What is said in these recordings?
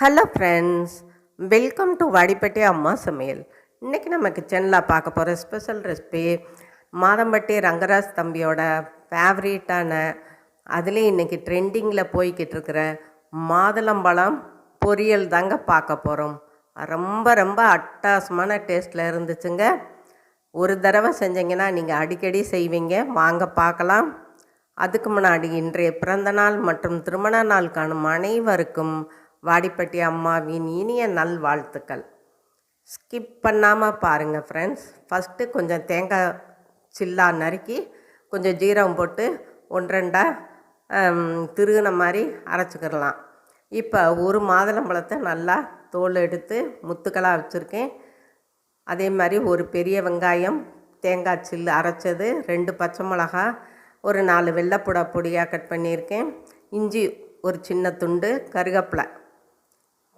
Hello friends welcome to Vadipatti அம்மா சமையல் இன்றைக்கி நம்ம கிச்சனில் பார்க்க போகிற ஸ்பெஷல் ரெசிபி மாதம்பட்டி ரங்கராஜ் தம்பியோட ஃபேவரேட்டான அதுலேயும் இன்றைக்கி ட்ரெண்டிங்கில் போய்கிட்டு இருக்கிற மாதுளம்பழம் பொரியல் தாங்க பார்க்க போகிறோம் ரொம்ப ரொம்ப அட்டாசமான டேஸ்ட்டில் இருந்துச்சுங்க. ஒரு தடவை செஞ்சீங்கன்னா நீங்கள் அடிக்கடி செய்வீங்க. வாங்க பார்க்கலாம். அதுக்கு முன்னாடி இன்றைய பிறந்தநாள் மற்றும் திருமண நாள் காணும் அனைவருக்கும் வாடிப்பட்டி அம்மாவின் இனிய நல்வாழ்த்துக்கள். ஸ்கிப் பண்ணாமல் பாருங்கள் ஃப்ரெண்ட்ஸ் ஃபஸ்ட்டு கொஞ்சம் தேங்காய் சில்லா நறுக்கி கொஞ்சம் ஜீரகம் போட்டு ஒன்றரெண்டா திருகுன மாதிரி அரைச்சிக்கிடலாம். இப்போ ஒரு மாதுளம்பழத்தை நல்லா தோல் எடுத்து முத்துக்களாக வச்சுருக்கேன். அதே மாதிரி ஒரு பெரிய வெங்காயம் தேங்காய் சில்லு அரைச்சது ரெண்டு பச்சை மிளகா ஒரு நாலு வெள்ளைப்புடா பொடியாக கட் பண்ணியிருக்கேன். இஞ்சி ஒரு சின்ன துண்டு கருகப்பிலை.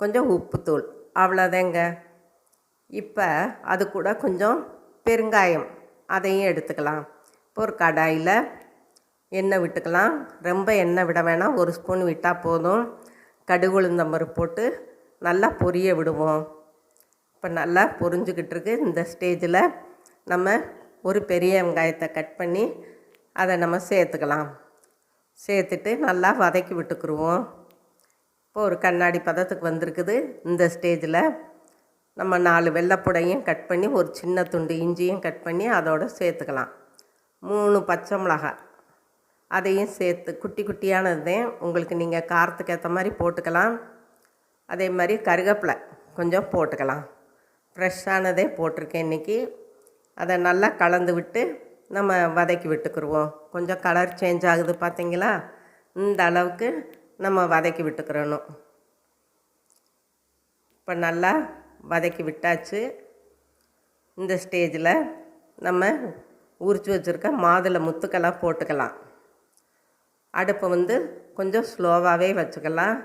கொஞ்சம் உப்புத்தூள். அவ்வளோதாங்க. இப்போ அது கூட கொஞ்சம் பெருங்காயம். அதையும் எடுத்துக்கலாம். இப்போ ஒரு கடாயில் எண்ணெய் விட்டுக்கலாம். ரொம்ப எண்ணெய் விட வேணாம். ஒரு ஸ்பூன் விட்டால் போதும். கடுகு உளுந்தம்பருப்பு போட்டு நல்லா பொரிய விடுவோம். இப்போ நல்லா பொரிஞ்சுக்கிட்டு இருக்கு. இந்த ஸ்டேஜில் நம்ம ஒரு பெரிய வெங்காயத்தை கட் பண்ணி அதை நம்ம சேர்த்துக்கலாம். சேர்த்துட்டு நல்லா வதக்கி விட்டுக்குருவோம். இப்போ ஒரு கண்ணாடி பதத்துக்கு வந்திருக்குது. இந்த ஸ்டேஜில் நம்ம நாலு வெள்ளைப்புடையும் கட் பண்ணி ஒரு சின்ன துண்டு இஞ்சியும் கட் பண்ணி அதோட சேர்த்துக்கலாம். மூணு பச்சை மிளகாய் அதையும் சேர்த்து குட்டி குட்டியானதே உங்களுக்கு நீங்கள் காரத்துக்கு ஏற்ற மாதிரி போட்டுக்கலாம். அதே மாதிரி கருவேப்பிலை கொஞ்சம் போட்டுக்கலாம். ஃப்ரெஷ்ஷானதே போட்டிருக்கேன் இன்றைக்கி அதை நல்லா கலந்து விட்டு நம்ம வதக்கி விட்டுக்குருவோம். கொஞ்சம் கலர் சேஞ்ச் ஆகுது பார்த்தீங்களா இந்த அளவுக்கு நம்ம வதக்கி விட்டுக்கிறணும். இப்போ நல்லா வதக்கி விட்டாச்சு. இந்த ஸ்டேஜில் நம்ம உரித்து வச்சுருக்க மாதுளை முத்துக்கெல்லாம் போட்டுக்கலாம். அடுப்பை வந்து கொஞ்சம் ஸ்லோவாகவே வச்சுக்கலாம்.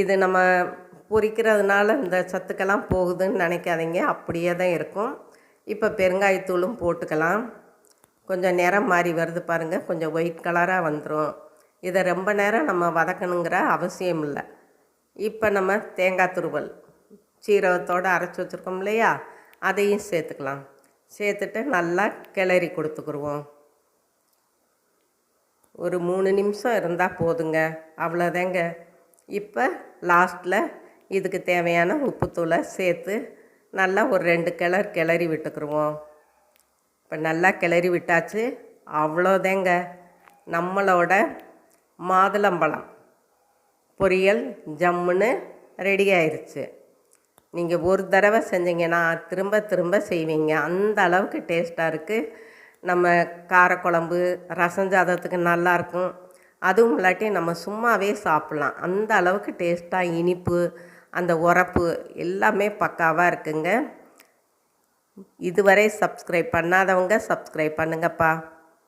இது நம்ம பொரிக்கிறதுனால இந்த சத்துக்கெல்லாம் போகுதுன்னு நினைக்காதீங்க. அப்படியே தான் இருக்கும். இப்போ பெருங்காயத்தூளும் போட்டுக்கலாம். கொஞ்சம் நிறம் மாறி வருது பாருங்கள் கொஞ்சம் ஒயிட் கலராக வந்துடும் இதை ரொம்ப நேரம் நம்ம வதக்கணுங்கிற அவசியம் இல்லை. இப்போ நம்ம தேங்காய் துருவல் சீரகத்தோடு அரைச்சி வச்சுருக்கோம் இல்லையா? அதையும் சேர்த்துக்கலாம். சேர்த்துட்டு நல்லா கிளறி கொடுத்துக்குருவோம். ஒரு மூணு நிமிஷம் இருந்தால் போதுங்க. அவ்வளோதாங்க. இப்போ லாஸ்ட்டில் இதுக்கு தேவையான உப்புத்தூளை சேர்த்து நல்லா ஒரு ரெண்டு கிளர் கிளறி விட்டுக்குருவோம். இப்போ நல்லா கிளறி விட்டாச்சு. அவ்வளோதாங்க. நம்மளோட மாதுளம்பழம். பொரியல் ஜம்முன்னு ரெடி ஆயிடுச்சு நீங்கள் ஒரு தடவை செஞ்சீங்கன்னா திரும்ப திரும்ப செய்வீங்க. அந்த அளவுக்கு டேஸ்ட்டாக இருக்குது நம்ம காரக்குழம்பு ரசம் சாதத்துக்கு நல்லாயிருக்கும் அதுவும் இல்லாட்டி நம்ம சும்மாவே சாப்பிட்லாம். அந்த அளவுக்கு டேஸ்ட்டாக இனிப்பு அந்த உரப்பு எல்லாமே பக்காவாக இருக்குங்க. இதுவரை சப்ஸ்கிரைப் பண்ணாதவங்க சப்ஸ்கிரைப் பண்ணுங்கப்பா.